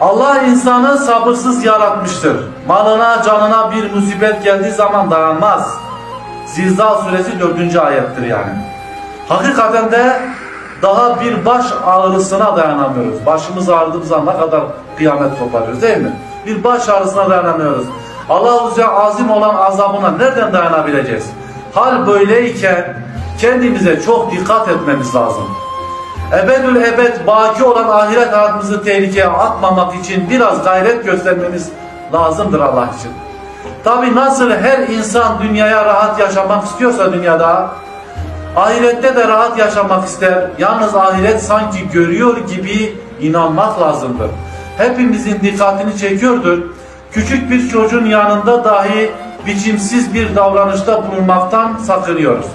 Allah insanı sabırsız yaratmıştır. Malına canına bir musibet geldiği zaman dayanmaz. Zilzal suresi 4. ayettir yani. Hakikaten de daha bir baş ağrısına dayanamıyoruz. Başımız ağrıdığı zaman ne kadar kıyamet koparıyoruz değil mi? Bir baş ağrısına dayanamıyoruz. Allah-u azim olan azabına nereden dayanabileceğiz? Hal böyleyken kendimize çok dikkat etmemiz lazım. Ebedül ebed baki olan ahiret hayatımızı tehlikeye atmamak için biraz gayret göstermemiz lazımdır Allah için. Tabi nasıl her insan dünyaya rahat yaşamak istiyorsa dünyada ahirette de rahat yaşamak ister. Yalnız ahiret sanki görüyor gibi inanmak lazımdır. Hepimizin dikkatini çekiyordur. Küçük bir çocuğun yanında dahi biçimsiz bir davranışta bulunmaktan sakınıyoruz.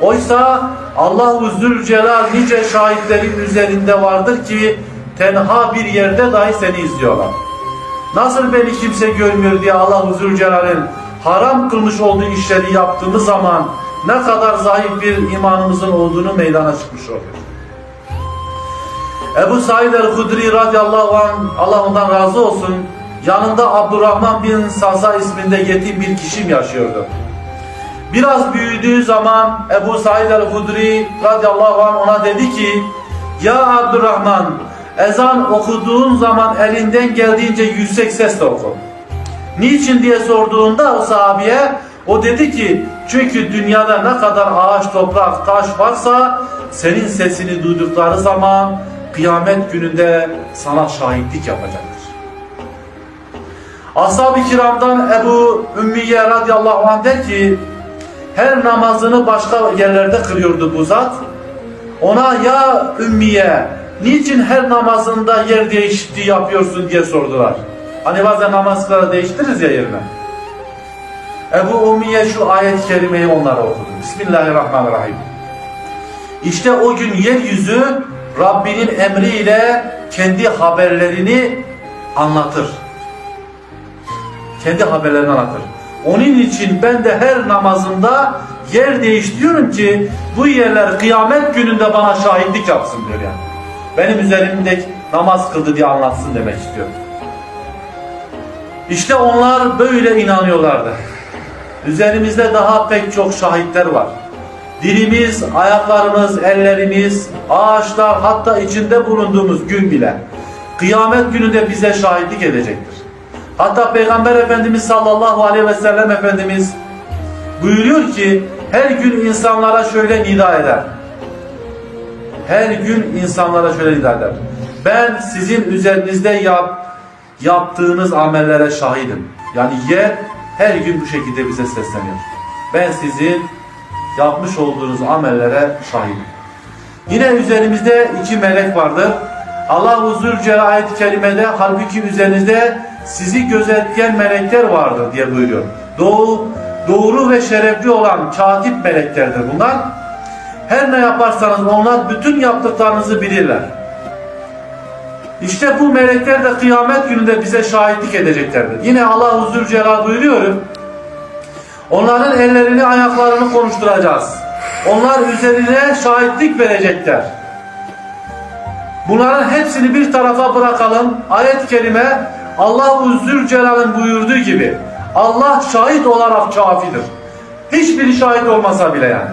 Oysa Allah-u Zülcelal nice şahitlerin üzerinde vardır ki tenha bir yerde dahi seni izliyorlar. Nasıl beni kimse görmüyor diye Allah-u Zülcelal'in haram kılmış olduğu işleri yaptığımız zaman ne kadar zayıf bir imanımızın olduğunu meydana çıkmış oluyor. Ebu Said el-Hudri radıyallahu anh, Allah ondan razı olsun, yanında Abdurrahman bin Sasa isminde yetim bir kişim yaşıyordu. Biraz büyüdüğü zaman Ebu Said el-Hudri radıyallahu anh ona dedi ki Ya Abdurrahman ezan okuduğun zaman elinden geldiğince yüksek sesle oku. Niçin diye sorduğunda o sahabeye o dedi ki çünkü dünyada ne kadar ağaç, toprak, taş varsa senin sesini duydukları zaman kıyamet gününde sana şahitlik yapacaktır. Ashab-ı kiramdan Ebu Ümmiye radıyallahu anh der ki her namazını başka yerlerde kılıyordu bu zat. Ona ya Ümmiye niçin her namazında yer değişikliği yapıyorsun diye sordular. Hani bazen namazları değiştiririz ya yerine. Ebu Ümmiye şu ayet-i kerimeyi onlara okudu. Bismillahirrahmanirrahim. İşte o gün yeryüzü Rabbinin emriyle kendi haberlerini anlatır. Kendi haberlerini anlatır. Onun için ben de her namazımda yer değiştiriyorum ki bu yerler kıyamet gününde bana şahitlik yapsın diyor yani. Benim üzerimde namaz kıldı diye anlatsın demek istiyor. İşte onlar böyle inanıyorlardı. Üzerimizde daha pek çok şahitler var. Dilimiz, ayaklarımız, ellerimiz, ağaçlar hatta içinde bulunduğumuz gün bile kıyamet gününde bize şahitlik edecektir. Hatta Peygamber Efendimiz sallallahu aleyhi ve sellem Efendimiz buyuruyor ki her gün insanlara şöyle nida eder. Her gün insanlara şöyle nida eder. Ben sizin üzerinizde yap, yaptığınız amellere şahidim. Yani yer her gün bu şekilde bize sesleniyor. Ben sizin yapmış olduğunuz amellere şahidim. Yine üzerimizde iki melek vardır. Allah-u Zülcelal ayet-i kerimede halbuki üzerinizde sizi gözetleyen melekler vardır diye buyuruyor. Doğu, doğru ve şerefli olan katip meleklerdir bunlar. Her ne yaparsanız onlar bütün yaptıklarınızı bilirler. İşte bu melekler de kıyamet gününde bize şahitlik edeceklerdir. Yine Allah-u Zülcelal buyuruyor. Onların ellerini ayaklarını konuşturacağız. Onlar üzerine şahitlik verecekler. Bunların hepsini bir tarafa bırakalım. Ayet-i kerime Allah-u Zülcelal'ın buyurduğu gibi Allah şahit olarak kafidir. Hiçbiri şahit olmasa bile yani.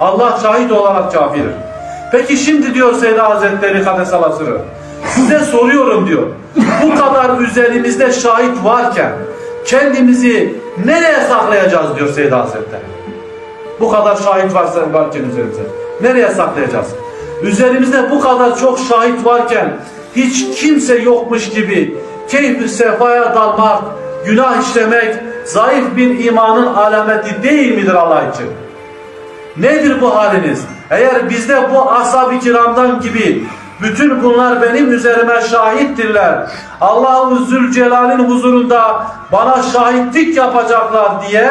Allah şahit olarak kafidir. Peki şimdi diyor Seyyid Hazretleri Kadesallahu Sırrı. Size soruyorum diyor. Bu kadar üzerimizde şahit varken kendimizi nereye saklayacağız diyor Seyyid Hazretleri. Bu kadar şahit varsa varken üzerimizde. Nereye saklayacağız? Üzerimizde bu kadar çok şahit varken hiç kimse yokmuş gibi keyif sefaya dalmak, günah işlemek zayıf bir imanın alameti değil midir Allah için? Nedir bu haliniz? Eğer bizde bu ashab-ı kiramdan gibi bütün bunlar benim üzerime şahittirler. Allah-u Zülcelal'in huzurunda bana şahitlik yapacaklar diye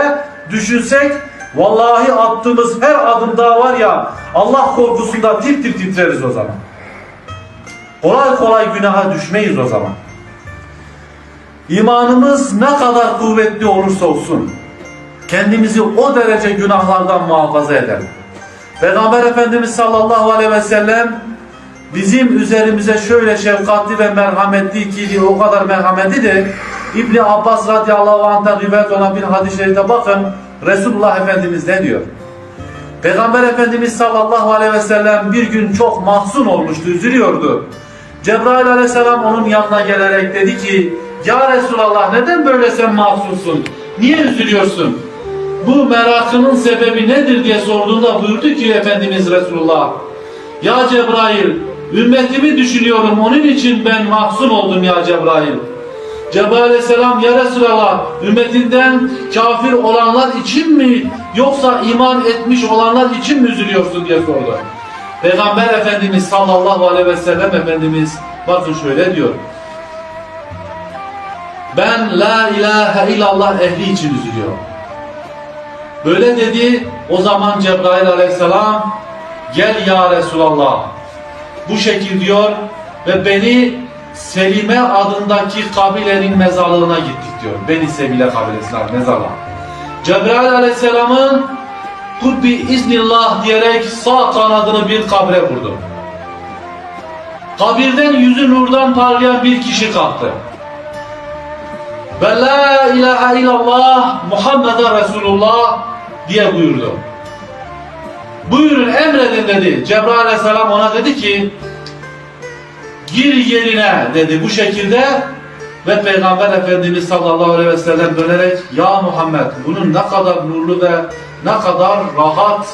düşünsek vallahi attığımız her adımda var ya Allah korkusunda tir tir titreriz o zaman. Kolay kolay günaha düşmeyiz o zaman. İmanımız ne kadar kuvvetli olursa olsun kendimizi o derece günahlardan muhafaza edelim. Peygamber Efendimiz sallallahu aleyhi ve sellem bizim üzerimize şöyle şefkatli ve merhametli ki o kadar merhametlidir. İbni Abbas radıyallahu anh'tan rivayet olan bir şerifte bakın Resulullah Efendimiz ne diyor? Peygamber Efendimiz sallallahu aleyhi ve sellem bir gün çok mahzun olmuştu, üzülüyordu. Cebrail aleyhisselam onun yanına gelerek dedi ki Ya Resulallah neden böyle sen mahzunsun? Niye üzülüyorsun? Bu merakının sebebi nedir diye sorduğunda buyurdu ki Efendimiz Resulullah Ya Cebrail ümmetimi düşünüyorum onun için ben mahzun oldum ya Cebrail. Cebrail aleyhisselam ya Resulallah ümmetinden kafir olanlar için mi yoksa iman etmiş olanlar için mi üzülüyorsun diye sordu. Peygamber Efendimiz sallallahu aleyhi ve sellem Efendimiz bakın şöyle diyor. Ben la ilahe illallah ehli için üzülüyorum. Böyle dedi o zaman Cebrail aleyhisselam gel ya Resulallah bu şekil diyor ve beni Selime adındaki kabilenin mezarlığına gittik diyor. Beni Sebile kabilesine mezarlığa. Cebrail aleyhisselamın Kubbi iznillah diyerek sağ kanadını bir kabre vurdu. Kabirden yüzü nurdan parlayan bir kişi kalktı. Ve la ilahe illallah Muhammeden Resulullah diye buyurdu. Buyurun emredin dedi. Cebrail aleyhisselam ona dedi ki gir yerine dedi bu şekilde ve Peygamber Efendimiz sallallahu aleyhi ve sellem dönerek ya Muhammed bunun ne kadar nurlu ve ne kadar rahat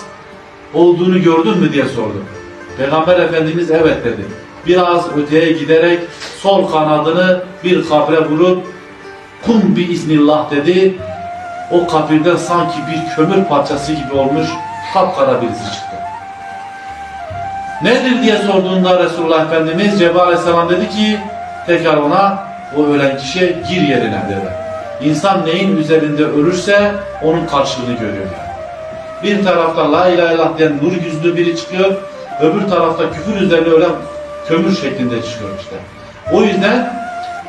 olduğunu gördün mü diye sordu. Peygamber Efendimiz evet dedi. Biraz öteye giderek sol kanadını bir kabre vurup kum bi iznillah dedi. O kabirden sanki bir kömür parçası gibi olmuş kapkara birisi çıktı. Nedir diye sorduğunda Resulullah Efendimiz Cebrail Aleyhisselam dedi ki tekrar ona o ölen kişiye gir yerine dedi. İnsan neyin üzerinde ölürse onun karşılığını görüyor. Bir tarafta la ilahe illallah diyen nur yüzlü biri çıkıyor, öbür tarafta küfür üzerine ölen kömür şeklinde çıkıyor işte. O yüzden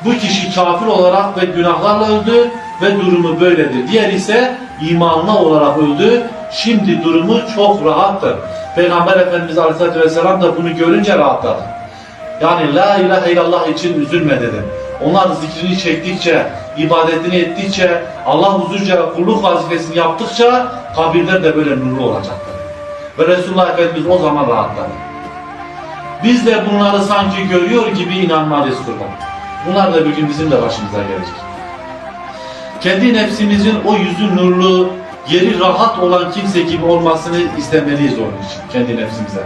bu kişi kafir olarak ve günahlarla öldü ve durumu böyledir. Diğer ise imanlı olarak öldü. Şimdi durumu çok rahattır. Peygamber Efendimiz Aleyhisselatü Vesselam da bunu görünce rahatladı. Yani la ilahe illallah için üzülme dedi. Onlar zikrini çektikçe, ibadetini ettikçe, Allah huzurca kulluk vazifesini yaptıkça kabirler de böyle nurlu olacaktır. Ve Resulullah Efendimiz o zaman rahatladı. Biz de bunları sanki görüyor gibi inanmalıyız kurban. Bunlar da bir gün bizim de başımıza gelecek. Kendi nefsimizin o yüzü nurlu, yeri rahat olan kimse gibi olmasını istemeliyiz onun için, kendi nefsimize.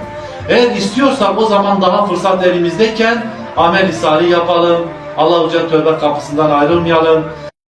Eğer istiyorsak o zaman daha fırsat elimizdeyken amel-i yapalım, Allah-u tövbe kapısından ayrılmayalım,